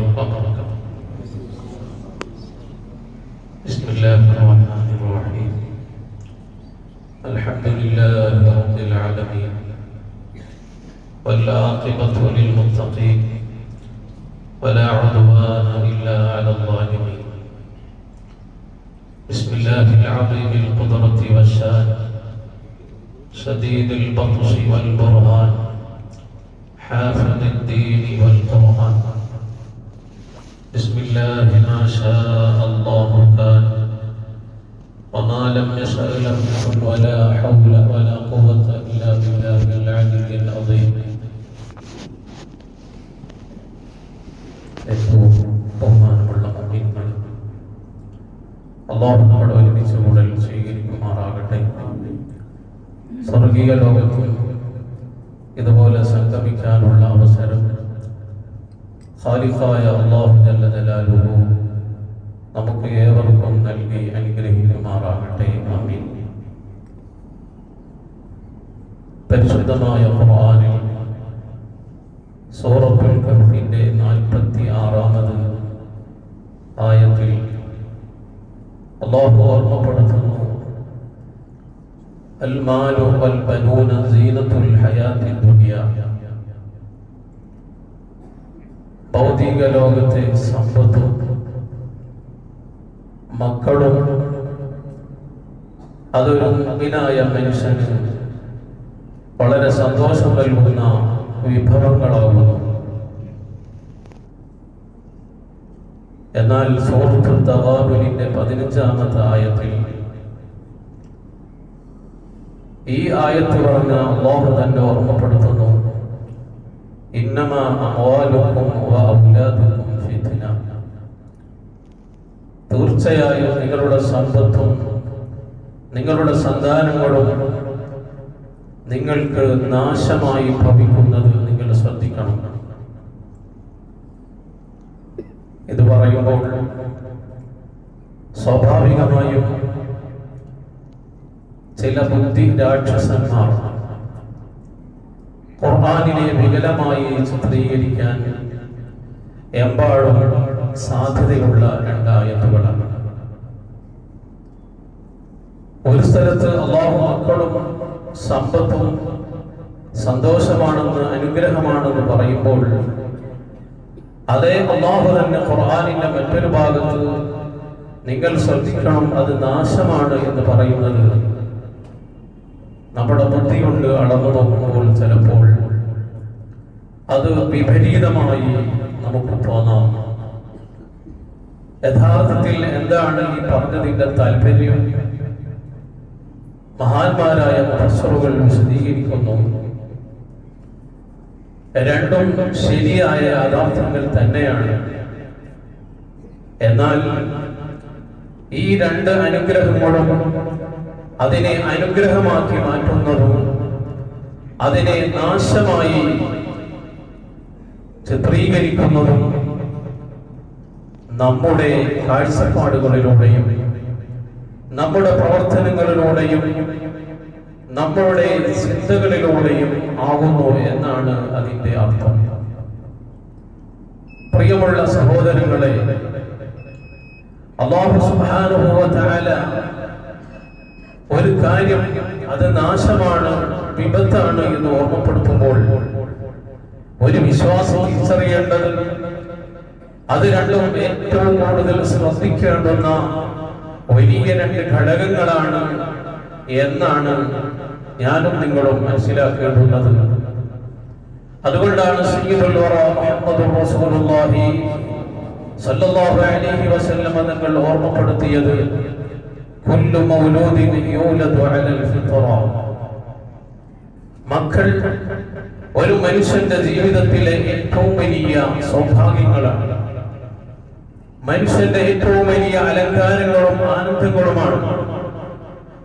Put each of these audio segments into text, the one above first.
وبركاته بسم الله الرحمن الرحيم. الحمد لله رب العالمين. والعاقبة للمتقين. ولا عدوان إلا على الظالمين. بسم الله العظيم القدرة والشان. شديد البطش والبرهان. حافظ الدين والقرآن. بسم الله ما شاء الله كان وما لم يشأ لم يكن ولا حول ولا قوة إلا بالله العلي العظيم ഏറ്റവും ബഹുമാനമുള്ള മുമ്പിങ്ങൾ അള്ളാഹു നമ്മുടെ ഒരുമിച്ച് കൂടൽ സ്വീകരിക്കുമാറാകട്ടെ സ്വർഗീയ ലോകത്തിൽ ഇതുപോലെ സംഗമിക്കാനുള്ള അവസരം ഖാലിഫായ അള്ളാഹു ജല്ല ജലാലുഹു നമുക്ക് ഏവർക്കും നൽകി അനുഗ്രഹിക്കുമാറാകട്ടെ ആമീൻ പരിശുദ്ധമായ ഖുർആനിൽ സൂറത്തുൽ കഹ്ഫിന്റെ നാൽപ്പത്തി ആറാമത് ആയത്തിൽ അള്ളാഹു ഓർമ്മപ്പെടുത്തുന്നു المال والبنون زينة الحياة الدنيا ഭൗതിക ലോകത്തെ സമ്പത്തും മക്കളും അതൊരു മുഗ്നായ മനുഷ്യന് വളരെ സന്തോഷം നൽകുന്ന വിഭവങ്ങളാകുന്നു. എന്നാൽ സൂറത്തുൽ തവാബുലിന്റെ പതിനഞ്ചാമത്തെ ആയത്തിൽ ഈ ആയത്ത് പറഞ്ഞ അള്ളാഹു തന്നെ ഓർമ്മപ്പെടുത്തുന്നു. അമ്വാലുക്കും വ ഔലാദുക്കും ഫിത്ന തീർച്ചയായും നിങ്ങളുടെ സമ്പത്തും നിങ്ങളുടെ സന്താനങ്ങളും നിങ്ങൾക്ക് നാശമായി ഭവിക്കുന്നത് നിങ്ങൾ ശ്രദ്ധിക്കണം. ഇത് പറയുമ്പോൾ സ്വാഭാവികമായും ചില ബുദ്ധി രാക്ഷസന്മാർ ഖുർആാനിനെ വികലമായി ചിത്രീകരിക്കാൻ എമ്പാടും സാധ്യതയുള്ള രണ്ടായത്തുകളാണ്. ഒരു സ്ഥലത്ത് അള്ളാഹു മക്കളും സമ്പത്തും സന്തോഷമാണെന്ന് അനുഗ്രഹമാണെന്ന് പറയുമ്പോൾ അതേ അള്ളാഹു തന്നെ ഖുർആാനിന്റെ മറ്റൊരു ഭാഗത്ത് നിങ്ങൾ ശ്രദ്ധിക്കണം അത് നാശമാണ് എന്ന് പറയുന്നത് നമ്മുടെ ബുദ്ധി കൊണ്ട് അളന്നു നോക്കുമ്പോൾ ചിലപ്പോൾ അത് വിപരീതമായി നമുക്ക് തോന്നാം. യഥാർത്ഥത്തിൽ എന്താണ് ഈ പറഞ്ഞതിന്റെ താല്പര്യം? മഹാന്മാരായ പ്രൊഫസറുകൾ വിശദീകരിക്കുന്നു. രണ്ടും ശരിയായ യാഥാർത്ഥ്യങ്ങൾ തന്നെയാണ്. എന്നാൽ ഈ രണ്ട് അനുഗ്രഹങ്ങളും അതിനെ അനുഗ്രഹമാക്കി മാറ്റുന്നതും അതിനെ നാശമായി ചിത്രീകരിക്കുന്നതും നമ്മുടെ കാഴ്ചപ്പാടുകളിലൂടെയും നമ്മുടെ പ്രവർത്തനങ്ങളിലൂടെയും നമ്മളുടെ ചിന്തകളിലൂടെയും ആകുന്നു എന്നാണ് അതിന്റെ അർത്ഥം. പ്രിയമുള്ള സഹോദരങ്ങളെ ഒരു കാര്യം അത് നാശമാണ് വിപത്താണ് എന്ന് ഓർമ്മപ്പെടുത്തുമ്പോൾ ഒരു വിശ്വാസം തിരിച്ചറിയേണ്ടത് അത് രണ്ടും ഏറ്റവും കൂടുതൽ ശ്രദ്ധിക്കേണ്ടുന്ന വലിയ രണ്ട് ഘടകങ്ങളാണ് എന്നാണ് ഞാനും നിങ്ങളും മനസ്സിലാക്കേണ്ടുന്നത്. അതുകൊണ്ടാണ് സയ്യിദുൽ റസൂലുള്ളാഹി അലൈഹി വസല്ലം തങ്ങൾ ഓർമ്മപ്പെടുത്തിയത് കുല്ലു അലൽ മക്കൾ ഒരു മനുഷ്യന്റെ ജീവിതത്തിലെ ഏറ്റവും വലിയ സൗഭാഗ്യങ്ങളാണ്. മനുഷ്യന്റെ ഏറ്റവും വലിയ അലങ്കാരങ്ങളും ആനന്ദങ്ങളുമാണ്.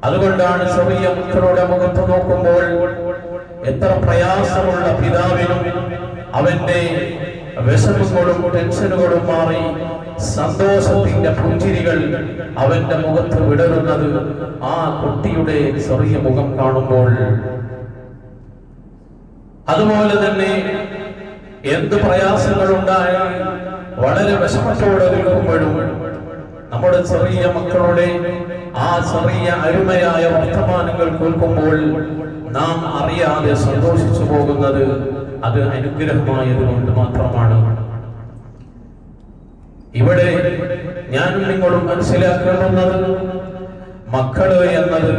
അതുകൊണ്ടാണ് ചെറിയ മുത്തരുടെ മുഖത്ത് നോക്കുമ്പോൾ എത്ര പ്രയാസമുള്ള പിതാവിനും അവന്റെ വിഷമങ്ങളും ടെൻഷനുകളും മാറി സന്തോഷത്തിന്റെ പുഞ്ചിരികൾ അവന്റെ മുഖത്ത് വിടരുന്നത് ആ കുട്ടിയുടെ ചെറിയ മുഖം കാണുമ്പോൾ അതുപോലെ തന്നെ എന്ത് പ്രയാസങ്ങളുണ്ടായ വളരെ വിഷമത്തോടെ നിൽക്കുമ്പോഴും നമ്മുടെ ചെറിയ മക്കളുടെ ആ ചെറിയ അരുമയായ വർത്തമാനങ്ങൾ കേൾക്കുമ്പോൾ നാം അറിയാതെ സന്തോഷിച്ചു പോകുന്നത് അത് അനുഗ്രഹമായതുകൊണ്ട് മാത്രമാണ്. ഇവിടെ ഞാൻ നിങ്ങളും മനസ്സിലാക്കേണ്ടുന്നത് മക്കൾ എന്നത്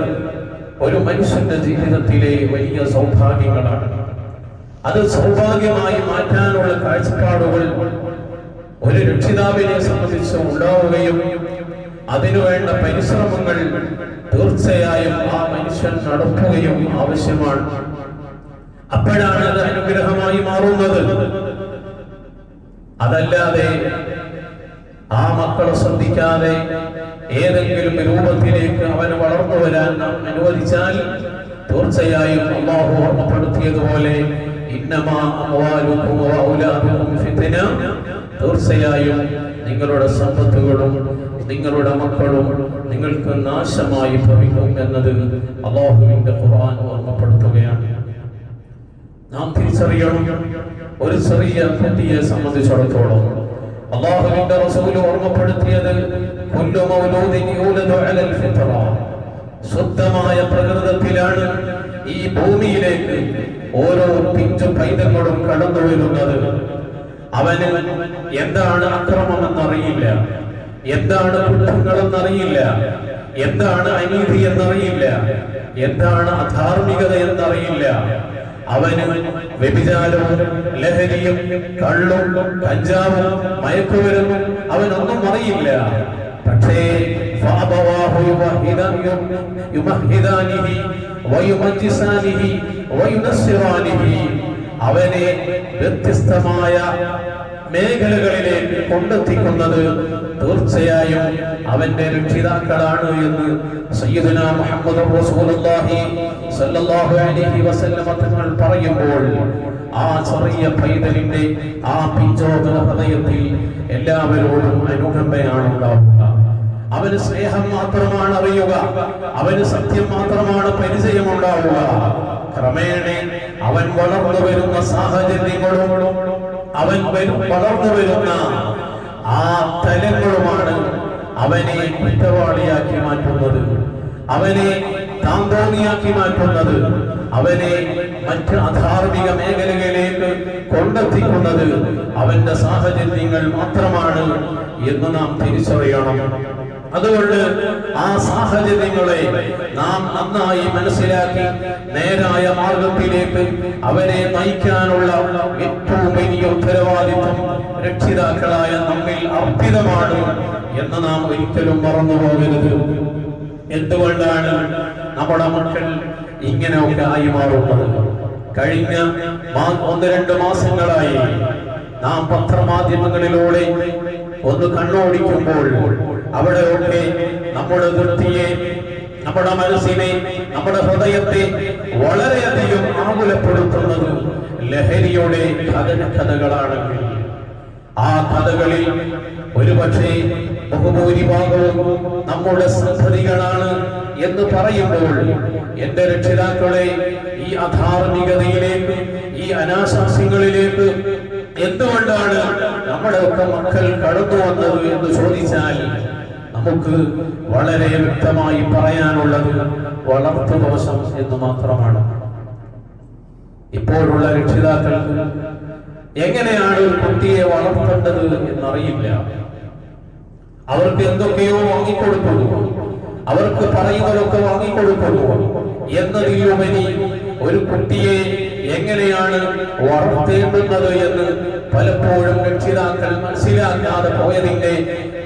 ഒരു മനുഷ്യന്റെ ജീവിതത്തിലെ വലിയ സൗഭാഗ്യങ്ങളാണ്. അത് സൗഭാഗ്യമായി മാറ്റാനുള്ള കാഴ്ചപ്പാടുകൾ ഒരു രക്ഷിതാവിനെ സംബന്ധിച്ച് ഉണ്ടാവുകയും അതിനുവേണ്ട പരിശ്രമങ്ങൾ തീർച്ചയായും ആ മനുഷ്യൻ നടത്തുകയും ആവശ്യമാണ്. അപ്പോഴാണ് അത് അനുഗ്രഹമായി മാറുന്നത്. അതല്ലാതെ ആ മക്കളെ ശ്രദ്ധിക്കാതെ ഏതെങ്കിലും രൂപത്തിലേക്ക് അവന് വളർന്നു വരാൻ നാം അനുവദിച്ചാൽ തീർച്ചയായും അള്ളാഹു ഓർമ്മപ്പെടുത്തിയതുപോലെ തീർച്ചയായും നിങ്ങളുടെ സമ്പത്തുകളും നിങ്ങളുടെ മക്കളും നിങ്ങൾക്ക് നാശമായി ഭവിക്കും എന്നത് അള്ളാഹുവിന്റെ ഖുർആൻ ഓർമ്മപ്പെടുത്തുകയാണ്. നാം തിരിച്ചറിയണം. ഒരു ചെറിയ കുട്ടിയെ സംബന്ധിച്ചിടത്തോളം അള്ളാഹുവിന്റെ റസൂൽ ഓർമ്മപ്പെടുത്തിയത് ശുദ്ധമായ ഈ ഭൂമിയിലേക്ക് ഓരോ പിഞ്ചു പൈതങ്ങളും കടന്നു അവന് എന്താണ് അക്രമമെന്നറിയില്ല. എന്താണ് കുറ്റങ്ങളെന്നറിയില്ല. എന്താണ് അനീതി എന്നറിയില്ല. എന്താണ് അധാർമികത എന്നറിയില്ല. അവന് വ്യഭിചാരവും ലഹരിയും കള്ളും കഞ്ചാവും മയക്കുവരും അവനൊന്നും അറിയില്ല. പക്ഷേ അവനെ വ്യത്യസ്തമായ മേഖലകളിലേക്ക് കൊണ്ടെത്തിക്കുന്നത് തീർച്ചയായും അവന്റെ രക്ഷിതാക്കളാണ് എന്ന് സയ്യിദുന മുഹമ്മദ് റസൂലുള്ളാഹി സല്ലല്ലാഹു അലൈഹി വസല്ലമ തങ്ങൾ പറയുമ്പോൾ ആ ചെറിയ പൈതലിന്റെ ആ പിഞ്ചോദന ഹൃദയത്തിൽ എല്ലാവരോടും അനുകമ്പയാണ് ഉണ്ടാവുക അവന് സ്നേഹം മാത്രമാണ് അറിയുക. അവന് സത്യം മാത്രമാണ് പരിചയമുണ്ടാവുക. ക്രമേണ അവൻ വളർന്നു വരുന്ന സാഹചര്യങ്ങളും അവൻ വളർന്നു വരുന്ന ആ തലങ്ങളുമാണ് അവനെ കുറ്റവാളിയാക്കി മാറ്റുന്നത്. അവനെ താന്തോന്നിയാക്കി മാറ്റുന്നത്. അവനെ മറ്റ് അധാർമിക മേഖലകളിലേക്ക് കൊണ്ടെത്തിക്കുന്നത് അവന്റെ സാഹചര്യങ്ങൾ മാത്രമാണ് എന്ന് നാം തിരിച്ചറിയണം. അതുകൊണ്ട് ആ സാഹചര്യങ്ങളെ നാം നന്നായി മനസ്സിലാക്കി നേരായ മാർഗത്തിലേക്ക് അവരെ നയിക്കാനുള്ള ഏറ്റവും വലിയ ഉത്തരവാദിത്വം രക്ഷിതാക്കളായ നമ്മിൽ അർപ്പിതമാണ് എന്ന് നാം ഒരിക്കലും മറന്നു പോകരുത് എന്തുകൊണ്ടാണ് നമ്മുടെ മക്കൾ ഇങ്ങനെയൊക്കെ ആയി മാറുന്നത്? കഴിഞ്ഞ ഒന്ന് രണ്ട് മാസങ്ങളായി നാം പത്രമാധ്യമങ്ങളിലൂടെ ഒന്ന് കണ്ണോടിക്കുമ്പോൾ അവിടെയൊക്കെ നമ്മുടെ വൃത്തിയെ നമ്മുടെ മനസ്സിനെ നമ്മുടെ ഹൃദയത്തെ വളരെയധികം ആകുലപ്പെടുത്തുന്നത് ലഹരിയുടെ കഥകളാണ് ആ കഥകളിൽ ഒരുപക്ഷെ ബഹുഭൂരിഭാഗവും നമ്മുടെ സന്ധതികളാണ് എന്ന് പറയുമ്പോൾ എന്റെ രക്ഷിതാക്കളെ ഈ അധാർമികതയിലേക്ക് ഈ അനാശാസ്യങ്ങളിലേക്ക് എന്തുകൊണ്ടാണ് നമ്മുടെ ഒക്കെ മക്കൾ കടന്നു വന്നത് എന്ന് ചോദിച്ചാൽ നമുക്ക് വളരെ വ്യക്തമായി പറയാനുള്ളത് വളർത്തു ദോഷം എന്ന് മാത്രമാണ്. ഇപ്പോഴുള്ള രക്ഷിതാക്കൾക്ക് എങ്ങനെയാണ് കുട്ടിയെ വളർത്തേണ്ടത് എന്നറിയില്ല. അവർക്ക് എന്തൊക്കെയോ വാങ്ങിക്കൊടുക്കുന്നു. അവർക്ക് പറയുന്നതൊക്കെ വാങ്ങിക്കൊടുക്കുന്നു. എന്നതിലുപരി ഒരു കുട്ടിയെ എങ്ങനെയാണ് വളർത്തേണ്ടുന്നത് എന്ന് പലപ്പോഴും രക്ഷിതാക്കൾ മനസ്സിലാക്കാതെ പോയതിന്റെ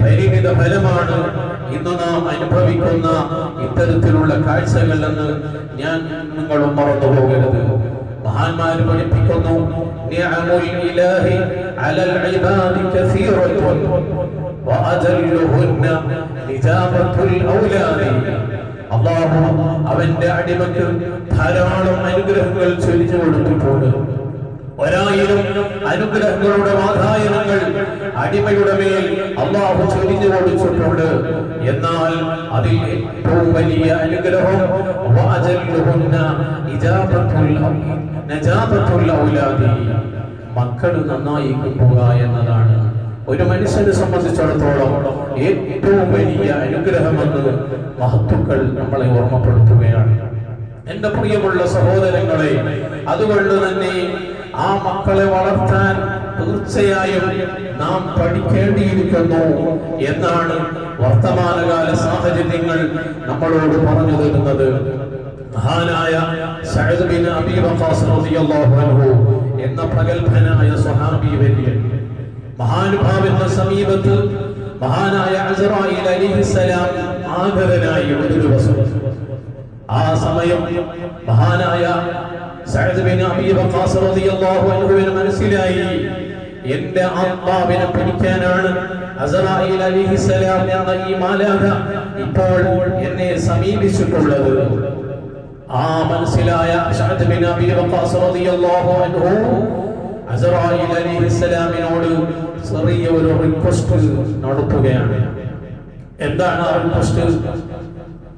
പരിമിത ഫലമാണ് ഇന്ന് നാം അനുഭവിക്കുന്ന ഇത്തരത്തിലുള്ള കാഴ്ചകൾ എന്ന് ഞാൻ നിങ്ങളും മറന്നു പോകരുത്. മഹാന്മാർ പഠിപ്പിക്കുന്നു അല്ലാഹു അവന്റെ അടിമക്ക് ധാരാളം അനുഗ്രഹങ്ങൾ ചൊരിഞ്ഞു കൊടുത്തിട്ടുണ്ട്. ഒരായിരം അനുഗ്രഹങ്ങളുടെ വാതായനങ്ങൾ അടിമയുടെ മേൽ അള്ളാഹു ചൊരിഞ്ഞു കൊടുത്തിട്ടുണ്ട്. എന്നാൽ അതിൽ ഏറ്റവും വലിയ അനുഗ്രഹം മക്കൾ നന്നായി കൊണ്ടുപോകുക എന്നതാണ്. ഒരു മനുഷ്യനെ സംബന്ധിച്ചിടത്തോളം ഏറ്റവും വലിയ അനുഗ്രഹമെന്ന് മഹത്തുക്കൾ നമ്മളെ ഓർമ്മപ്പെടുത്തുകയാണ്. എന്റെ പ്രിയമുള്ള സഹോദരങ്ങളെ അതുകൊണ്ട് തന്നെ ആ മക്കളെ വളർത്താൻ തീർച്ചയായും നാം പഠിക്കേണ്ടിയിരിക്കുന്നു എന്നാണ് വർത്തമാനകാല സാഹചര്യങ്ങൾ നമ്മളോട് പറഞ്ഞു തരുന്നത്. മഹാനായ സഅദ് ബിൻ അബീ വഖാസ് റളിയല്ലാഹു അൻഹു എന്ന പ്രഗൽഭനായ സ്വഹാബി വലിയ മഹാനുഭാവന്റെ സമീപത്ത് മഹാനായ അസ്റായിൽ അലിഹിസലാം ആഗതനായി ഒരു ദിവസം. ആ സമയം മഹാനായ മനസ്സിലായി. എന്റെ ആത്മാവിനെ പിടിക്കാനാണ് അസ്റായിൽ അലിഹിസലാം എന്ന ഈ മാലാഖ ഇപ്പോൾ എന്നെ സമീപിച്ചിട്ടുള്ളത്. ആ മനസ്സിലായ അസ്റായിൽ അലൈഹിസ്സലാമിനോട് ചെറിയ ഒരു റിക്വസ്റ്റ് നടത്തുകയാണ്. എന്താണ് ആ റിക്വസ്റ്റ്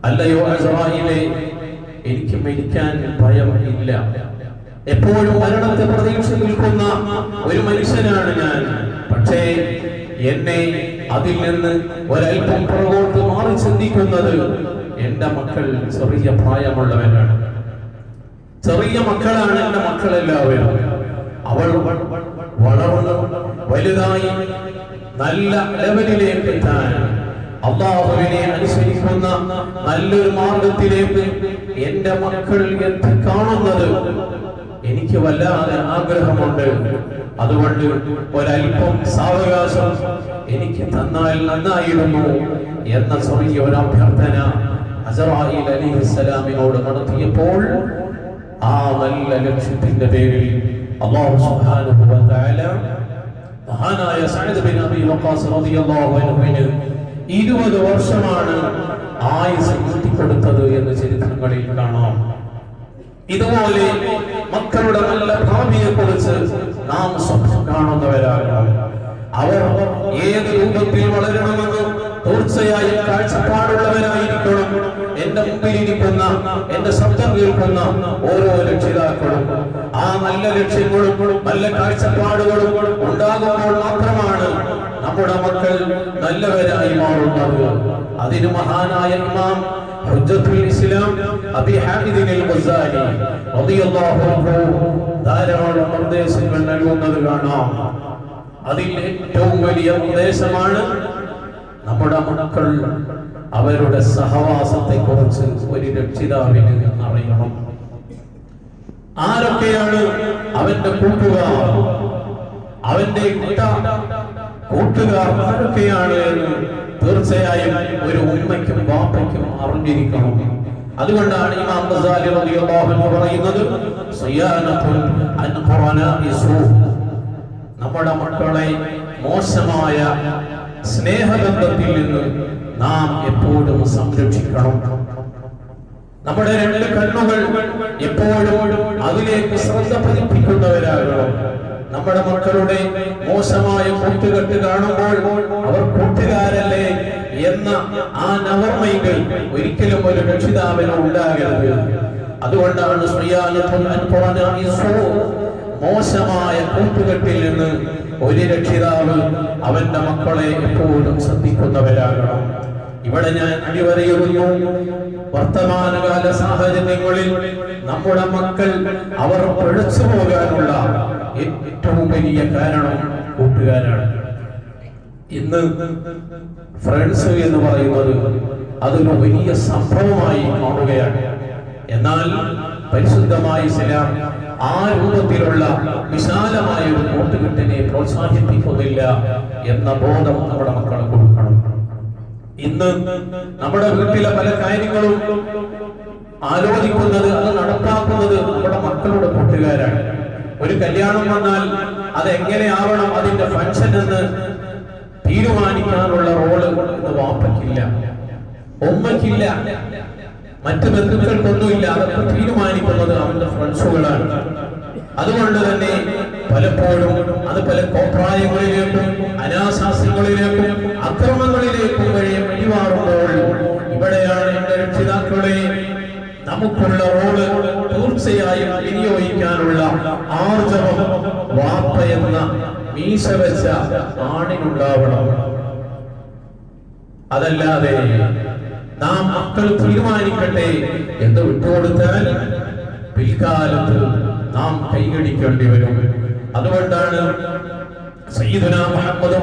അല്ലയോ അസ്റായിലെ എനിക്ക് മരിക്കാൻ ഭയമില്ല എപ്പോഴും മരണത്തെ പ്രതീക്ഷ നിൽക്കുന്ന ഒരു മനുഷ്യനാണ് ഞാൻ. പക്ഷേ എന്നെ അതിൽ നിന്ന് ഒരൽപ്പം പുറകോട്ട് മാറി ചിന്തിക്കുന്നത് എന്റെ മക്കൾ ചെറിയ പ്രായമുള്ളവരാണ് ചെറിയ മക്കളാണ് എന്റെ മക്കളെല്ലാവരും. അവൾ വളർന്ന് വലുതായി നല്ല ലെവലിലേക്ക് എത്താൻ അള്ളാഹുവിനെ അനുസരിക്കുന്ന നല്ലൊരു മാർഗത്തിലേക്ക് എന്റെ മക്കളിൽ എന്ത് എത്തിക്കാണുന്നത് എനിക്ക് വല്ലാതെ ആഗ്രഹമുണ്ട്. അതുകൊണ്ട് ഒരല്പം സാവകാശം എനിക്ക് തന്നാൽ നന്നായിരുന്നു എന്ന ചെറിയ ഒരു അഭ്യർത്ഥന അസറായിൽ അലിഹിസ്സലാമിനോട് നടത്തിയപ്പോൾ ആ നല്ല ലക്ഷ്യത്തിന്റെ പേരിൽ അല്ലാഹു സുബ്ഹാനഹു മഹാനായ സഅദ് ബിൻ അബീ വഖാസ് റളിയല്ലാഹു അൻഹുവിന് 20 വർഷമാണ് ആയുസ് നീട്ടിക്കൊടുത്തത് എന്ന് ചരിത്രങ്ങളിൽ കാണാം. ഇതുപോലെ മക്കളുടെ നല്ല ഭാവിയെ കുറിച്ച് നാം സ്വപ്നം കാണുന്നവരാകണം അവർ ഏത് രൂപത്തിൽ വളരണമെന്ന് തീർച്ചയായും കാഴ്ചപ്പാടുള്ളവരായിരിക്കണം. എന്റെ മുമ്പിലിരിക്കുന്ന എന്റെ ശബ്ദം കേൾക്കുന്ന ഓരോ രക്ഷിതാക്കളും. ആ നല്ല ലക്ഷ്യങ്ങളും നല്ല കാഴ്ചപ്പാടുകളും ഉണ്ടാകുമ്പോൾ മാത്രമാണ് നമ്മുടെ മക്കൾ നല്ലവരായി മാറുന്നത്. അതിന് മഹാനായ ഇമാം ഹുജ്ജത്തുൽ ഇസ്ലാം അബി ഹാമിദിൻ അൽ ഗസാലി റളിയല്ലാഹു അൻഹു ധാരാളം നിർദ്ദേശങ്ങൾ നൽകുന്നത് കാണാം. അതിൽ ഏറ്റവും വലിയ നിർദ്ദേശമാണ് നമ്മുടെ മക്കൾ അവരുടെ സഹവാസത്തെ കുറിച്ച് ഒരു രക്ഷിതാവിന് അറിയണം. ആരൊക്കെയാണ് അവന്റെ കൂട്ടുകാർ? അവന്റെ കൂട്ട കൂട്ടുകാർ ആരൊക്കെയാണ് എന്ന് തീർച്ചയായും ഒരു ഉമ്മയ്ക്കും ബാപ്പയ്ക്കും അറിഞ്ഞിരിക്കണം. അതുകൊണ്ടാണ് ഇമാം ഗസാലി റളിയല്ലാഹു അൻഹു പറയുന്നത് സിയാനത്തുൻ അൻ ഖുറനാഇ സൂ നമ്മുടെ മക്കളെ മോശമായ സ്നേഹബന്ധത്തിൽ നിന്ന് നാം എപ്പോഴും സംരക്ഷിക്കണം. നമ്മുടെ രണ്ട് കണ്ണുകൾ എപ്പോഴും അതിലേക്ക് ശ്രദ്ധ പതിപ്പിക്കുന്നവരാകണം. നമ്മുടെ മക്കളുടെ മോശമായ കൂട്ടുകെട്ട് കാണുമ്പോൾ അവർ കൂട്ടുകാരല്ലേ എന്ന ആ നവർമൈകൾ ഒരിക്കലും ഒരു രക്ഷിതാവിന് ഉണ്ടാകരുത്. അതുകൊണ്ടാണ് മോശമായ കൂട്ടുകെട്ടിൽ നിന്ന് ഒരു രക്ഷിതാവ് അവന്റെ മക്കളെ എപ്പോഴും ശ്രദ്ധിക്കുന്നവരാകണം. ഇവിടെ ഞാൻ അടിവരയുന്നു വർത്തമാനകാല സാഹചര്യങ്ങളിൽ നമ്മുടെ മക്കൾ അവർ പിഴച്ചു പോകാനുള്ള ഏറ്റവും വലിയ കാരണം കൂട്ടുകാരാണ്. ഇന്ന് ഫ്രണ്ട്സ് എന്ന് പറയുന്നത് അതൊരു വലിയ സംഭവമായി കാണുകയാണ് എന്നാൽ പരിശുദ്ധമായ ഇസ്ലാം ആ രൂപത്തിലുള്ള വിശാലമായ ഒരു കൂട്ടുകെട്ടിനെ പ്രോത്സാഹിപ്പിക്കുന്നില്ല എന്ന ബോധം നമ്മുടെ മക്കളെ കൊടുക്കണം. ഇന്ന് നമ്മുടെ വീട്ടിലെ പല കാര്യങ്ങളും ആലോചിക്കുന്നത് അത് നടപ്പാക്കുന്നത് നമ്മുടെ മക്കളുടെ കൂട്ടുകാരാണ്. ഒരു കല്യാണം വന്നാൽ അത് എങ്ങനെ ആവണം അതിന്റെ ഫംഗ്ഷൻ എന്ന് തീരുമാനിക്കാനുള്ള റോൾ ഇന്ന് വാപ്പയ്ക്കില്ല. ഉമ്മയ്ക്കില്ല. മറ്റു ബന്ധുക്കൾക്കൊന്നുമില്ല. അതൊക്കെ തീരുമാനിക്കുന്നത് അവന്റെ ഫ്രണ്ട്സുകളാണ് അതുകൊണ്ട് തന്നെ പലപ്പോഴും അത് പല കോപ്രായങ്ങളിലേക്കും അനാശാസ്യങ്ങളിലേക്കും അക്രമങ്ങളിലേക്കും വഴി വഴിമാറുമ്പോൾ ഇവിടെയാണ് എന്റെ രക്ഷിതാക്കളെ നമുക്കുള്ള റോൾ തീർച്ചയായും വിനിയോഗിക്കാനുള്ള ആർജവം വാപ്പ എന്ന മീശ വെച്ച ആണിനുണ്ടാവണം. അതല്ലാതെ നാം മക്കൾ തീരുമാനിക്കട്ടെ എന്ന് വിട്ടുകൊടുത്താൽ പിൽക്കാലത്ത് നാം കൈകടിക്കേണ്ടി വരും. അതുകൊണ്ടാണ്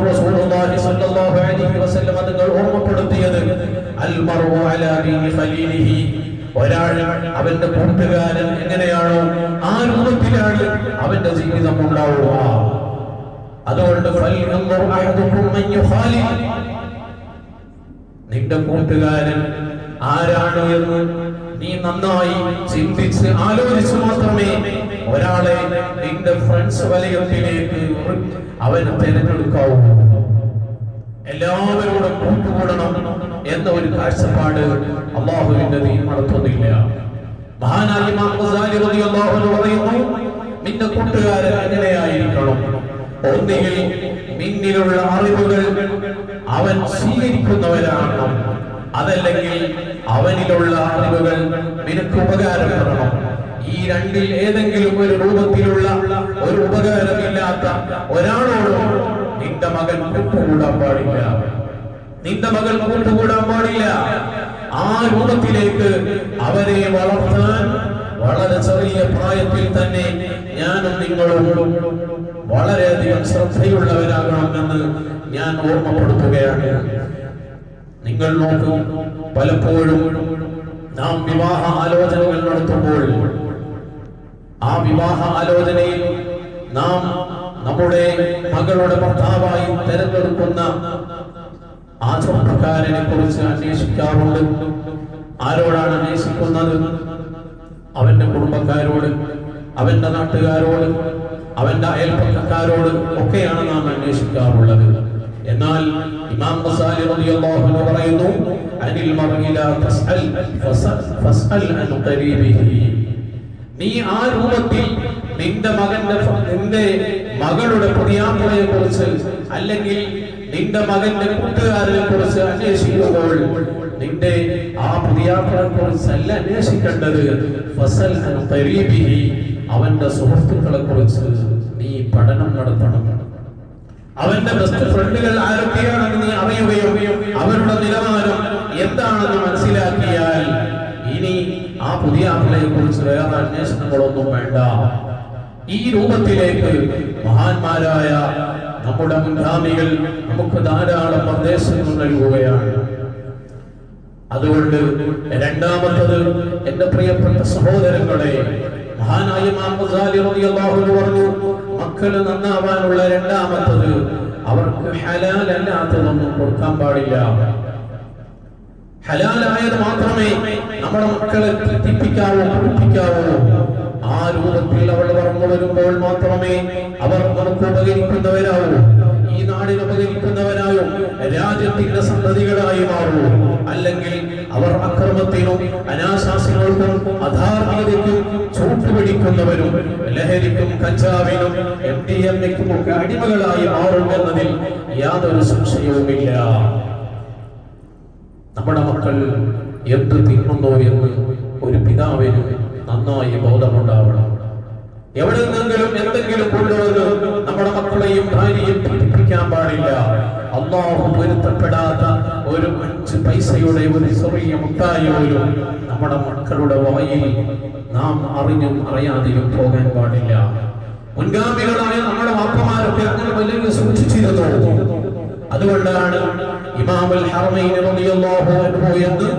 റസൂലുള്ളാഹി അലൈഹി വസല്ലം ഓർമ്മപ്പെടുത്തിയത്. അൽ അലാ ഖലീലിഹി ഒരാൾ അവന്റെ കൂട്ടുകാരൻ എങ്ങനെയാണോ ആ രൂപത്തിലാണ് അവന്റെ ജീവിതം ഉണ്ടാവുക. അതുകൊണ്ട് നിന്റെ കൂട്ടുകാരൻ ആരാണ് എന്ന് നീ നന്നായി ചിന്തിച്ച് ആലോചിച്ച് മാത്രമേ ഒരാളെ നിന്റെ ഫ്രണ്ട്സ് വലയത്തിലേക്ക് അവൻ തിരഞ്ഞെടുക്കാവൂ. എല്ലാവരോടും കൂട്ടുകൂടണം. എന്ന ഒരു കാഴ്ചപ്പാട് അള്ളാഹുവിന്റെ നീ നടത്തുന്നില്ല. മഹാനായ പറയുന്നു നിന്റെ കൂട്ടുകാരൻ എങ്ങനെയായിരിക്കണം ഒന്നുകിൽ നിന്നിലുള്ള അറിവുകൾ അവൻ സ്വീകരിക്കുന്നവരാണ് അതല്ലെങ്കിൽ അവനിലുള്ള അറിവുകൾ നിനക്ക് ഉപകാരപ്പെടണം. ഈ രണ്ടിൽ ഏതെങ്കിലും ഒരു രൂപത്തിലുള്ള ഒരു ഉപകാരമില്ലാത്ത ഒരാളോടും നിന്റെ മകൻ കൂട്ടുകൂടാൻ പാടില്ല. നിന്റെ മകൾ കൂടാൻ പാടില്ല. ആ രൂപത്തിലേക്ക് അവരെ വളർത്താൻ വളരെ ചെറിയ പ്രായത്തിൽ തന്നെ ഞാനും നിങ്ങളും വളരെയധികം ശ്രദ്ധയുള്ളവരാകണമെന്ന് ഞാൻ ഓർമ്മപ്പെടുത്തുകയാണ്. നിങ്ങൾ നോക്കൂ പലപ്പോഴും നാം വിവാഹ ആലോചനകൾ നടത്തുമ്പോൾ ആ വിവാഹ ആലോചനയിൽ നാം നമ്മുടെ മകളുടെ ഭർത്താവായി തെരഞ്ഞെടുക്കുന്ന ആ ചെറുപ്പക്കാരനെ കുറിച്ച് അന്വേഷിക്കാറുണ്ട്. ആരോടാണ് അന്വേഷിക്കുന്നത്? അവന്റെ കുടുംബക്കാരോട് അവന്റെ നാട്ടുകാരോട് അവന്റെ അയൽപ്പക്കാരോട് ഒക്കെയാണ് നാം അന്വേഷിക്കാറുള്ളത്. എന്നാൽ ഇമാം പറയുന്നു അനിൽ ഫസ്അൽ അൻ ഖരീബിഹി. നീ ആ രൂപത്തിൽ നിന്റെ മകന്റെ നിന്റെ മകളുടെ പ്രിയാമ്പളയെ കുറിച്ച് അല്ലെങ്കിൽ നിന്റെ മകന്റെ കൂട്ടുകാരനെ കുറിച്ച് അന്വേഷിക്കുമ്പോൾ നിന്റെ ആ പ്രിയാക്കളെ കുറിച്ചല്ല അന്വേഷിക്കേണ്ടത്. ഫസൽ അവന്റെ സുഹൃത്തുക്കളെ കുറിച്ച് നീ പഠനം നടത്തണം. അവന്റെ ബെസ്റ്റ് ഫ്രണ്ടുകൾ ആരൊക്കെയാണെന്ന് നീ അറിയുകയും അവരുടെ നിലവാരം എന്താണെന്ന് മനസ്സിലാക്കിയാൽ ഇനി ആ പുതിയ ആപ്പിളെ കുറിച്ച് വേറെ അന്വേഷണങ്ങളൊന്നും വേണ്ട. ഈ രൂപത്തിലേക്ക് മഹാന്മാരായ നമ്മുടെ മുൻഗാമികൾ നമുക്ക് ധാരാളം നിർദ്ദേശങ്ങൾ നൽകുകയാണ്. അതുകൊണ്ട് രണ്ടാമത്തത് എന്റെ പ്രിയപ്പെട്ട സഹോദരങ്ങളെ മഹാനായ പറഞ്ഞു മക്കൾ നന്നാവാനുള്ള രണ്ടാമത്തത് അവർക്ക് ഹലാൽ അല്ലാത്തതൊന്നും കൊടുക്കാൻ പാടില്ല. ഹലാലായത് മാത്രമേ നമ്മുടെ മക്കളെ തൃപ്തിപ്പിക്കാവൂ കുടിപ്പിക്കാവോ ആ രൂപത്തിൽ അവൾ വളർന്നു വരുമ്പോൾ മാത്രമേ അവർ നമുക്ക് ഉപകരിക്കുന്നവരാവൂ. ഈ നാടിന് ഉപകരിക്കുന്നവരായും രാജ്യത്തിന്റെ സന്തതികളായി മാറൂ. അല്ലെങ്കിൽ അവർ അക്രമത്തിനും അനാശാസ്യങ്ങൾക്കും അധാർമികതയ്ക്കും ചൂട്ടുപിടിക്കുന്നവരും ലഹരിക്കും കഞ്ചാവിനും എം ഡി എം എക്കും ഒക്കെ അടിമകളായി മാറും എന്നതിൽ യാതൊരു സംശയവുമില്ല. നമ്മുടെ മക്കൾ എന്ത് തിന്നുന്നു എന്ന് ഒരു പിതാവിന് നന്നായി ബോധമുണ്ടാവണം. എവിടെ നിന്നെങ്കിലും എന്തെങ്കിലും കൊണ്ടുവന്ന് നമ്മുടെ മക്കളെയും ഭാര്യയും പഠിപ്പിക്കാൻ പാടില്ല. അള്ളാഹു പൊരുത്തപ്പെടാത്ത ഒരു അഞ്ച് പൈസയുടെ ഒരു ചെറിയ മുട്ടായോലും നമ്മുടെ മക്കളുടെ വായിൽ നാം അറിഞ്ഞും അറിയാതെയും പോകാൻ പാടില്ല. മുൻഗാമികളായ നമ്മുടെ വാപ്പമാരൊക്കെ അങ്ങനെ വലിയ സൂക്ഷിച്ചിരുന്നു. അതുകൊണ്ടാണ് ഇമാമുൽ ഹർമയിൽ എന്ന്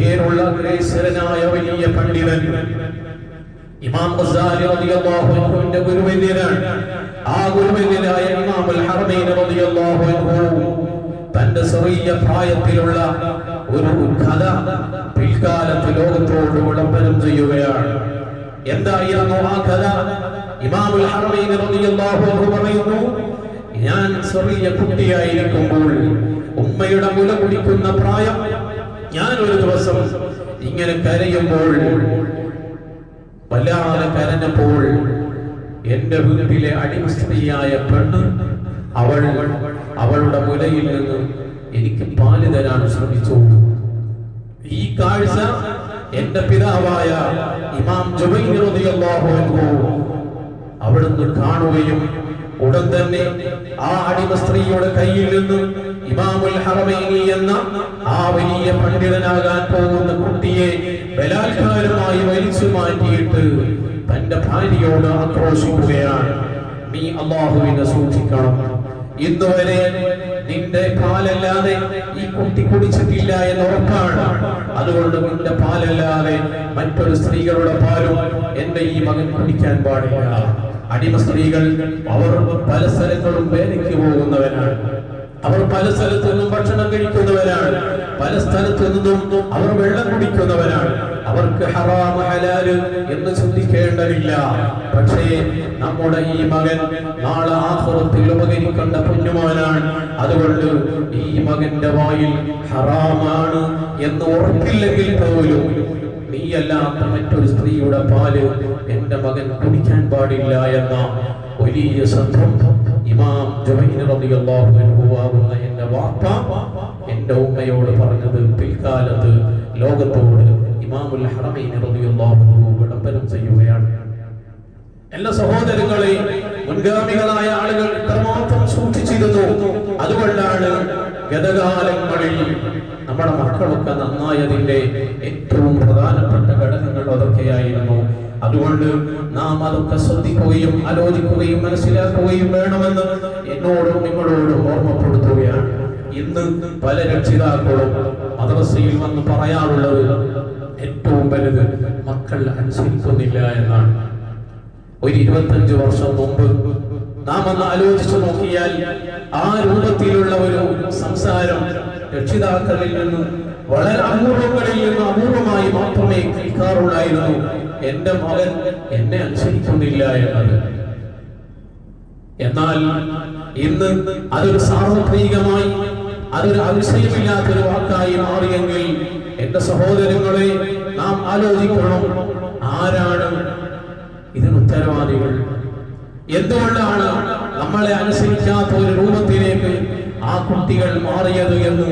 പേരുള്ള ഗ്രേസരനായ വലിയ പണ്ഡിതൻ ഇമാം ഗസാലി റളിയല്ലാഹു അൻഹുവിന്റെ ഗുരുവര്യനാണ് ആ ഗുരുവര്യനായ അൽ ഹറമൈൻ റളിയല്ലാഹു അൻഹു തന്റെ ചെറിയ പ്രായത്തിലുള്ള ഒരു കഥ പിൽക്കാലത്ത് ലോകത്തോട് വിളംബരം ചെയ്യുകയാണ്. എന്തായിരുന്നു ആ കഥ? ഇമാമുൽ ഹറമൈൻ റളിയല്ലാഹു അൻഹു പറയുന്നു ഞാൻ ചെറിയ കുട്ടിയായിരിക്കുമ്പോൾ ഉമ്മയുടെ മുല കുടിക്കുന്ന പ്രായം ഞാൻ ഒരു ദിവസം ഇങ്ങനെ കരയുമ്പോൾ വല്ലാതെ കരഞ്ഞപ്പോൾ എന്റെ വീട്ടിലെ അടിമസ്ത്രീയായ പെണ്ണ് അവൾ അവളുടെ മുലയിൽ നിന്ന് എനിക്ക് പാൽ തരാൻ ശ്രമിച്ചു. ഈ കാഴ്ച എന്റെ പിതാവായ ഇമാം ജുബൈർ അവിടുന്ന് കാണുകയും ഉടൻ തന്നെ ആ അടിമ സ്ത്രീയുടെ കയ്യിൽ നിന്ന് ഇമാമുൽ ഹറമൈനി എന്ന ആ വലിയ പണ്ഡിതനാകാൻ പോകുന്ന കുട്ടിയെ ബലാത്കാരമായി വലിച്ചു മാറ്റിയിട്ട് തന്റെ ഭാര്യയോട് ആക്രോശിക്കുകയാണ്. നീ അള്ളാഹുവിനെ സൂക്ഷിക്കണം. ഇന്നുവരെ നിന്റെ പാലല്ലാതെ ഈ കുട്ടി കുടിച്ചിട്ടില്ല എന്ന് ഉറപ്പാണ്. അതുകൊണ്ട് നിന്റെ പാലല്ലാതെ മറ്റൊരു സ്ത്രീകളുടെ പാലും എന്റെ ഈ മകൻ കുടിക്കാൻ പാടില്ല. അടിമ സ്ത്രീകൾ അവർ പല സ്ഥലങ്ങളും വേലയ്ക്ക് പോകുന്നവരാണ്. അവർ പല സ്ഥലത്തു നിന്നും ഭക്ഷണം കഴിക്കുന്നവരാണ്. പല സ്ഥലത്തു നിന്നും അവർ വെള്ളം കുടിക്കുന്നവരാണ്. അവർക്ക് ഹറാമ് ഹലാൽ എന്ന് ചിന്തിക്കേണ്ടതില്ല. പക്ഷേ നമ്മുടെ ഈ മകൻ നാളെ ആഹുറത്തിൽ ഉപകരിക്കേണ്ട പുണ്യമാനാണ് അതുകൊണ്ട് ഈ മകന്റെ വായിൽ ഹറാമാണ് എന്ന് ഉറപ്പില്ലെങ്കിൽ പോലും നീയല്ലാത്ത മറ്റൊരു സ്ത്രീയുടെ പാൽ എന്റെ മകൻ കുടിക്കാൻ പാടില്ല എന്ന വലിയ സന്ദർഭം ഇമാം ആകുന്ന എന്റെ വാർത്ത എന്റെ ഉമ്മയോട് പറഞ്ഞത് പിൽക്കാലത്ത് ലോകത്തോട് ഇമാമുൽ ഹറമൈൻ വിളംബരം ചെയ്യുകയാണ്. എല്ലാ സഹോദരങ്ങളെ മുൻഗാമികളായ ആളുകൾ ഇത്രമാത്രം സൂക്ഷിച്ചിരുന്നു. അതുകൊണ്ടാണ് ഗതകാലങ്ങളിൽ നമ്മുടെ മക്കളൊക്കെ നന്നായതിന്റെ ഏറ്റവും പ്രധാനപ്പെട്ട ഘടകങ്ങൾ അതൊക്കെയായിരുന്നു. അതുകൊണ്ട് നാം അതൊക്കെ ശ്രദ്ധിക്കുകയും ആലോചിക്കുകയും മനസ്സിലാക്കുകയും വേണമെന്ന് എന്നോടും നിങ്ങളോടും ഓർമ്മപ്പെടുത്തുകയാണ്. ഇന്ന് പല രക്ഷിതാക്കളും മദ്രസയിൽ വന്ന് പറയാറുള്ളത് ഏറ്റവും വലുത് മക്കൾ അനുസരിക്കുന്നില്ല എന്നാണ്. ഒരു ഇരുപത്തഞ്ച് വർഷം മുമ്പ് നാം ഒന്ന് ആലോചിച്ചു നോക്കിയാൽ ആ രൂപത്തിലുള്ള ഒരു സംസാരം രക്ഷിതാക്കളിൽ നിന്ന് വളരെ അപൂർവങ്ങളിൽ നിന്ന് അപൂർവമായി മാത്രമേ കേൾക്കാറുള്ളായിരുന്നു എന്റെ മകൻ എന്നെ അനുസരിക്കുന്നില്ല എന്നത്. എന്നാൽ ഇന്ന് അതൊരു സാർവത്രികമായി അതൊരു അതിശയമില്ലാത്തൊരു വാക്കായി മാറിയെങ്കിൽ എന്റെ സഹോദരങ്ങളെ നാം ആലോചിക്കണം ആരാണ് ഇതിന് ഉത്തരവാദികൾ? എന്തുകൊണ്ടാണ് നമ്മളെ അനുസരിക്കാത്ത ഒരു രൂപത്തിലേക്ക് ആ കുട്ടികൾ മാറിയത് എന്ന്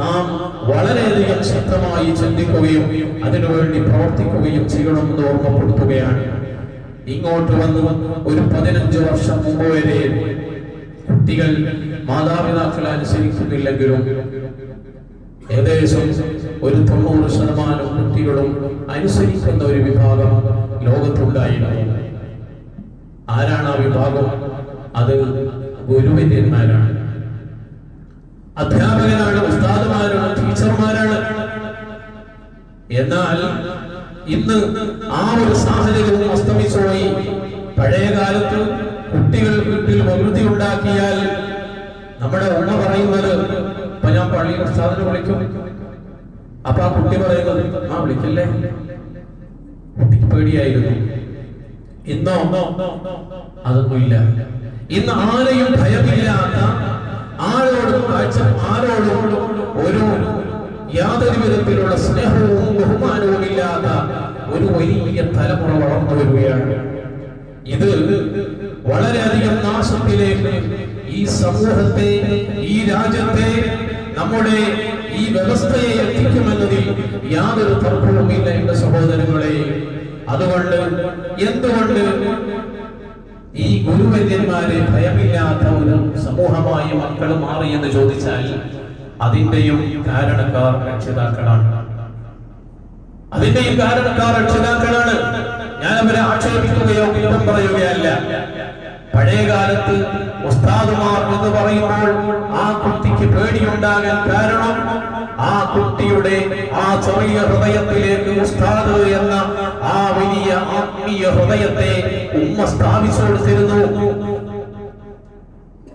നാം വളരെയധികം ശക്തമായി ചിന്തിക്കുകയും അതിനുവേണ്ടി പ്രവർത്തിക്കുകയും ചെയ്യണമെന്ന് ഓർമ്മപ്പെടുത്തുകയാണ്. ഇങ്ങോട്ട് വന്ന് ഒരു പതിനഞ്ച് വർഷം മുമ്പ് വരെ കുട്ടികൾ മാതാപിതാക്കളെ അനുസരിക്കുന്നില്ലെങ്കിലും ഏകദേശം ഒരു തൊണ്ണൂറ് ശതമാനം കുട്ടികളും അനുസരിക്കുന്ന ഒരു വിഭാഗം ലോകത്തുണ്ടായിരുന്നു. ആരാണ് ആ വിഭാഗം? അത് ഗുരുവര്യന്മാരാണ് അധ്യാപകനാണ് ഉസ്താദുമാരാണ് ടീച്ചർമാരാണ്. എന്നാൽ ഇന്ന് ആ ഒരു സാഹചര്യവും അസ്തമിച്ചുപോയി. പഴയ കാലത്ത് കുട്ടികൾ വീട്ടിൽ പ്രകൃതി ഉണ്ടാക്കിയാൽ നമ്മുടെ ഉമ്മ പറയുന്നത് ഇപ്പൊ ഞാൻ പള്ളി ഉസ്താദിനെ വിളിക്കും. അപ്പൊ ആ കുട്ടി പറയുന്നത് ആ വിളിക്കല്ലേ? കുട്ടിക്ക് പേടിയായിരുന്നു. ഇന്നോ? അതൊന്നുമില്ല. ഇന്ന് ആരെയും ഭയമില്ലാത്ത ആരോടും ആരോടും ഒരു യാതൊരു വിധത്തിലുള്ള സ്നേഹവും ബഹുമാനവും ഇല്ലാത്ത ഒരു വലിയ തലമുറ വളർന്നു വരികയാണ്. ഇത് വളരെയധികം നാശത്തിലേക്ക് ഈ സമൂഹത്തെ ഈ രാജ്യത്തെ നമ്മുടെ ഈ വ്യവസ്ഥയെ എത്തിക്കുമെന്നതിൽ യാതൊരു തർക്കവുമില്ല എന്റെ സഹോദരങ്ങളെ. അതുകൊണ്ട് എന്തുകൊണ്ട് ഈ ഗുരുവര്യന്മാരെ ഭയമില്ലാത്ത സമൂഹമായി മക്കൾ മാറി എന്ന് ചോദിച്ചാൽ അതിന്റെയും കാരണക്കാർ രക്ഷിതാക്കളാണ്. അതിന്റെയും കാരണക്കാർ രക്ഷിതാക്കളാണ്. ഞാൻ അവരെ ആക്ഷേപിക്കുകയോ കുറ്റം പറയുകയല്ല. പഴയ കാലത്ത് ഉസ്താദുമാർ എന്ന് പറയുമ്പോൾ ആ കുട്ടിക്ക് പേടിയുണ്ടാകാൻ കാരണം ആ കുട്ടിയുടെ ആ ചെറിയ ഹൃദയത്തിലേക്ക് ഉസ്താദ് എന്ന ആ വലിയ ആത്മീയ ഹൃദയത്തെ ഉമ്മ സ്ഥാപിച്ചു കൊടുത്തിരുന്നു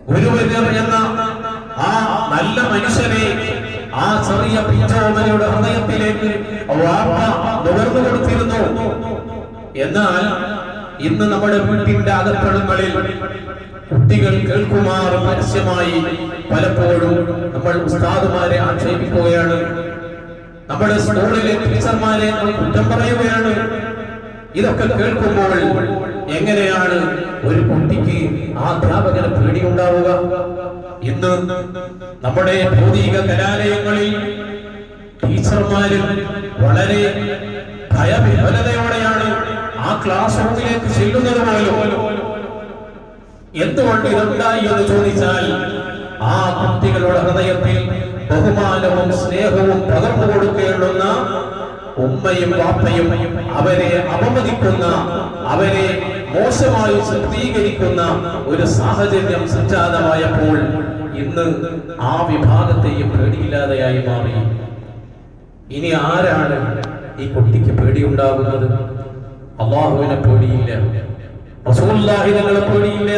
ഗുരുവര്യർ എന്ന ആ നല്ല മനുഷ്യനെ ആ ചെറിയ പിഞ്ചോമനയുടെ ഹൃദയത്തിലേക്ക് വാർത്ത നുകർന്നു കൊടുത്തിരുന്നു. എന്നാൽ ഇന്ന് നമ്മുടെ വീട്ടിന്റെ അകത്തളങ്ങളിൽ കുട്ടികൾ കേൾക്കുമാർ പരസ്യമായി പലപ്പോഴും നമ്മൾ ഉസ്താദുമാരെ ആക്ഷേപിക്കുകയാണ്. നമ്മുടെ സ്കൂളിലെ ടീച്ചർമാരെ കുറ്റം പറയുകയാണ്. ഇതൊക്കെ കേൾക്കുമ്പോൾ എങ്ങനെയാണ് ഒരു കുട്ടിക്ക് അധ്യാപകന് പേടിയുണ്ടാവുക? ഇന്ന് നമ്മുടെ ഭൗതിക കലാലയങ്ങളിൽ ടീച്ചർമാരും വളരെ ഭയവിഹലതയോടെയാണ് ആ ക്ലാസ് റൂമിലേക്ക് ചെല്ലുന്നത് പോലും. എന്തുകൊണ്ട് ഇതുണ്ടായി എന്ന് ചോദിച്ചാൽ ആ കുട്ടികളുടെ ഹൃദയത്തിൽ ബഹുമാനവും സ്നേഹവും പകർന്നു കൊടുക്കേണ്ടുന്ന ഉമ്മയും വാപ്പയും അവരെ അപമതിക്കുന്ന അവരെ മോശമായി ചിത്രീകരിക്കുന്ന ഒരു സാഹചര്യം സംജാതമായപ്പോൾ ഇന്ന് ആ വിഭാഗത്തെയും പേടിയില്ലാതെയായി മാറി. ഇനി ആരാണ് ഈ കുട്ടിക്ക് പേടിയുണ്ടാകുന്നത്? അള്ളാഹുവിനെ പേടിയില്ല. അസൂല്ലാഹിതങ്ങളെ തങ്ങളെ പേടിയില്ല.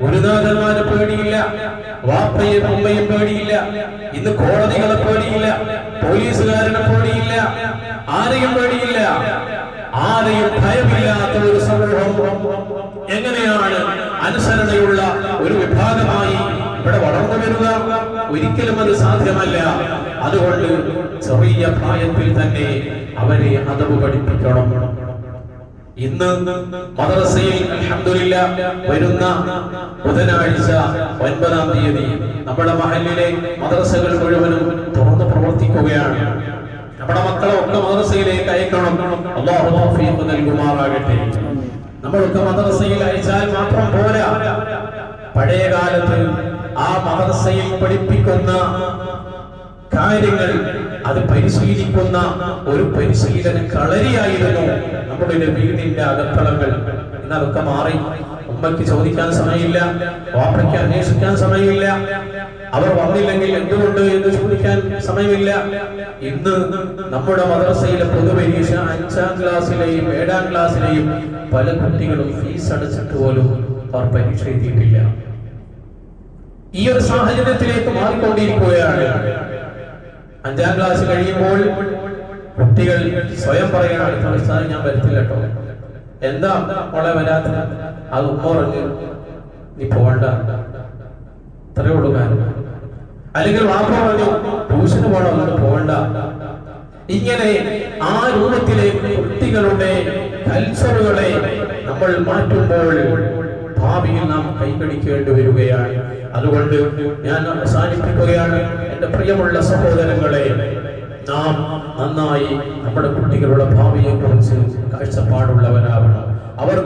ഗുരുനാഥന്മാരെ പേടിയില്ല. വാപ്പയും ഉമ്മയും പേടിയില്ല. ഇന്ന് കോടതികളെ പേടിയില്ല. പോലീസുകാരനെ പേടിയില്ല ആരെയും പേടിയില്ല ആരെയും ഭയമില്ലാത്ത ഒരു സമൂഹം എങ്ങനെയാണ് അനുസരണയുള്ള ഒരു വിഭാഗമായി ഇവിടെ വളർന്നു വരിക? ഒരിക്കലും അത് സാധ്യമല്ല. അതുകൊണ്ട് ചെറിയ പ്രായത്തിൽ തന്നെ അവരെ അതവ് പഠിപ്പിക്കണം. ഇന്ന് മദ്രസയിൽ അൽഹംദുലില്ല വരുന്ന ബുധനാഴ്ച ഒൻപതാം തീയതി നമ്മുടെ മഹലിലെ മദ്രസകൾ മുഴുവനും തുറന്നു പ്രവർത്തിക്കുകയാണ്. നമ്മുടെ മക്കളെ ഒക്കെ മദ്രസയിലേക്ക് അയക്കണം. അള്ളാഹു തൗഫീഖ് നൽകുമാറാകട്ടെ. നമ്മളൊക്കെ മദ്രസയിൽ അയച്ചാൽ മാത്രം പോരാ. പഴയ കാലത്ത് ആ മദ്രസയിൽ പഠിപ്പിക്കുന്ന കാര്യങ്ങൾ അത് പരിശീലിക്കുന്ന ഒരു പരിശീലന കളരിയായിരുന്നു നമ്മുടെ വീടിന്റെ അകത്തളങ്ങൾ. എന്നതൊക്കെ മാറി. ഉമ്മയ്ക്ക് ചോദിക്കാൻ സമയമില്ല വാപ്പയ്ക്ക് അന്വേഷിക്കാൻ സമയമില്ല. അവർ വന്നില്ലെങ്കിൽ എന്തുകൊണ്ട് എന്ന് ചോദിക്കാൻ സമയമില്ല. ഇന്ന് നമ്മുടെ മദ്രസയിലെ പൊതുപരീക്ഷ അഞ്ചാം ക്ലാസ്സിലെയും ഏഴാം ക്ലാസ്സിലെയും പല കുട്ടികളും ഫീസ് അടച്ചിട്ട് പോലും അവർ പരീക്ഷ എഴുതിയിട്ടില്ല. ഈ ഒരു സാഹചര്യത്തിലേക്ക് മാറിക്കൊണ്ടിരിക്കുകയാണ്. അഞ്ചാം ക്ലാസ് കഴിയുമ്പോൾ കുട്ടികൾ സ്വയം പറയണം അടുത്ത ഞാൻ വരുത്തില്ല കേട്ടോ. എന്താ മോളെ വരാത്ത അത് ഉമ്മ പറഞ്ഞു നീ പോകണ്ട. ഇത്രയേ ഉള്ളൂ കാര്യം. അല്ലെങ്കിൽ വാപ്പ പറഞ്ഞു ട്യൂഷന് പോകണം പോകണ്ട. ഇങ്ങനെ ആ രൂപത്തിലെ കുട്ടികളുടെ കൾച്ചറുകളെ നമ്മൾ മാറ്റുമ്പോൾ ഭാവിയിൽ നാം കൈകടിക്കേണ്ടി വരികയാണ്. അതുകൊണ്ട് ഞാൻ അവസാനിപ്പിക്കുകയാണ്. എന്റെ പ്രിയമുള്ള സഹോദരങ്ങളെ നാം നന്നായി നമ്മുടെ കുട്ടികളുടെ ഭാവിയെ കുറിച്ച് കാഴ്ചപ്പാടുള്ളവരാവണം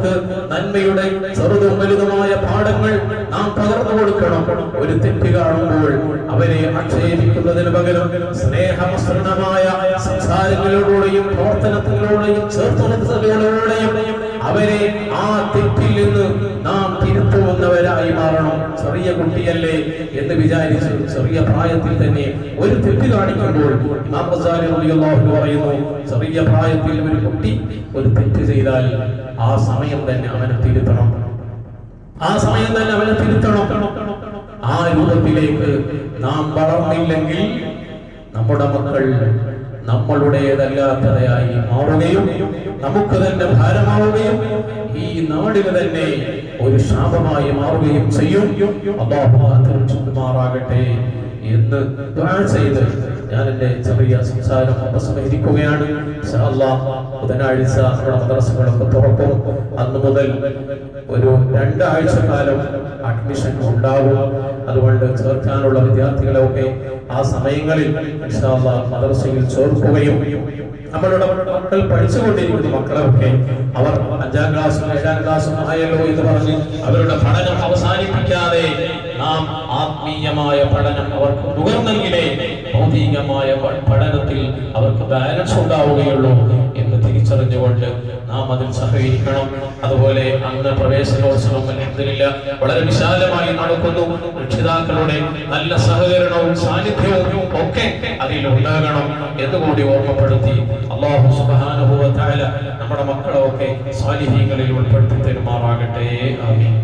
അവർക്ക് നന്മയുടെ ചെറുതും വലുതുമായ പാഠങ്ങൾ നാം പകർന്നു കൊടുക്കണം. ഒരു തെറ്റ് കാണുമ്പോൾ അവരെ ആക്ഷേപിക്കുന്നതിന് പകരം സ്നേഹമസൃണമായ സംസാരങ്ങളിലൂടെയും പ്രവർത്തനത്തിലൂടെയും ചേർത്തുണർത്തലുകളിലൂടെയും അവരെ ആ തെറ്റിൽ നിന്ന് നാം തിരുത്തുന്നവരായി മാറണം. ചെറിയ കുട്ടിയല്ലേ എന്ന് വിചാരിച്ച് ചെറിയ പ്രായത്തിൽ തന്നെ ഒരു തെറ്റ് കാണിക്കുമ്പോൾ പറയുന്നു ചെറിയ പ്രായത്തിൽ ഒരു കുട്ടി ഒരു തെറ്റ് ചെയ്താൽ ആ സമയം തന്നെ അവനെ തിരുത്തണം. ആ സമയം തന്നെ അവനെ തിരുത്തണം. ആ രൂപത്തിലേക്ക് നാം വളർന്നില്ലെങ്കിൽ നമ്മുടെ മക്കൾ നമ്മളുടേതല്ലാത്തതായി മാറുകയും നമുക്ക് തന്നെ ഭാരമാവുകയും ഈ നാടിന് തന്നെ ഒരു ശാപമായി മാറുകയും ചെയ്യും. മാറാകട്ടെ എന്ന് ചെയ്ത് ഞാൻ എന്റെ ചെറിയ സംസാരം ഉപസംഹരിക്കുകയാണ് ബുധനാഴ്ച നമ്മുടെ മദ്രസകളൊക്കെ തുറക്കും. അന്ന് മുതൽ ഒരു രണ്ടാഴ്ച കാലം അഡ്മിഷൻ ഉണ്ടാവും. അതുകൊണ്ട് ചേർക്കാനുള്ള വിദ്യാർത്ഥികളെയൊക്കെ ആ സമയങ്ങളിൽ മദർസയിൽ ചേർക്കുകയും നമ്മളുടെ മക്കൾ പഠിച്ചുകൊണ്ടിരിക്കുന്ന മക്കളൊക്കെ അവർ അഞ്ചാം ക്ലാസ്സും ഏഴാം ക്ലാസ്സും ആയല്ലോ എന്ന് പറഞ്ഞ് അവരുടെ പഠനം അവസാനിപ്പിക്കാതെ നാം ആത്മീയമായ പഠനം അവർക്ക് നുകർന്നെങ്കിലേ ഭൗതികമായ പഠനത്തിൽ അവർക്ക് ബാലൻസ് ഉണ്ടാവുകയുള്ളൂ എന്ന് തിരിച്ചറിഞ്ഞുകൊണ്ട് നാം അതിൽ സഹകരിക്കണം. അതുപോലെ അന്ന് പ്രവേശനോത്സവം എന്തിനില്ല വളരെ വിശാലമായി നടക്കുന്നു. രക്ഷിതാക്കളുടെ നല്ല സഹകരണവും സാന്നിധ്യവും ഒക്കെ അതിൽ ഉണ്ടാകണം എന്നുകൂടി ഓർമ്മപ്പെടുത്തി അള്ളാഹു സുബാനുഭവത്തായ നമ്മുടെ മക്കളൊക്കെ സാന്നിധ്യങ്ങളിൽ ഉൾപ്പെടുത്തി തരുമാറാകട്ടെ. ആമീൻ.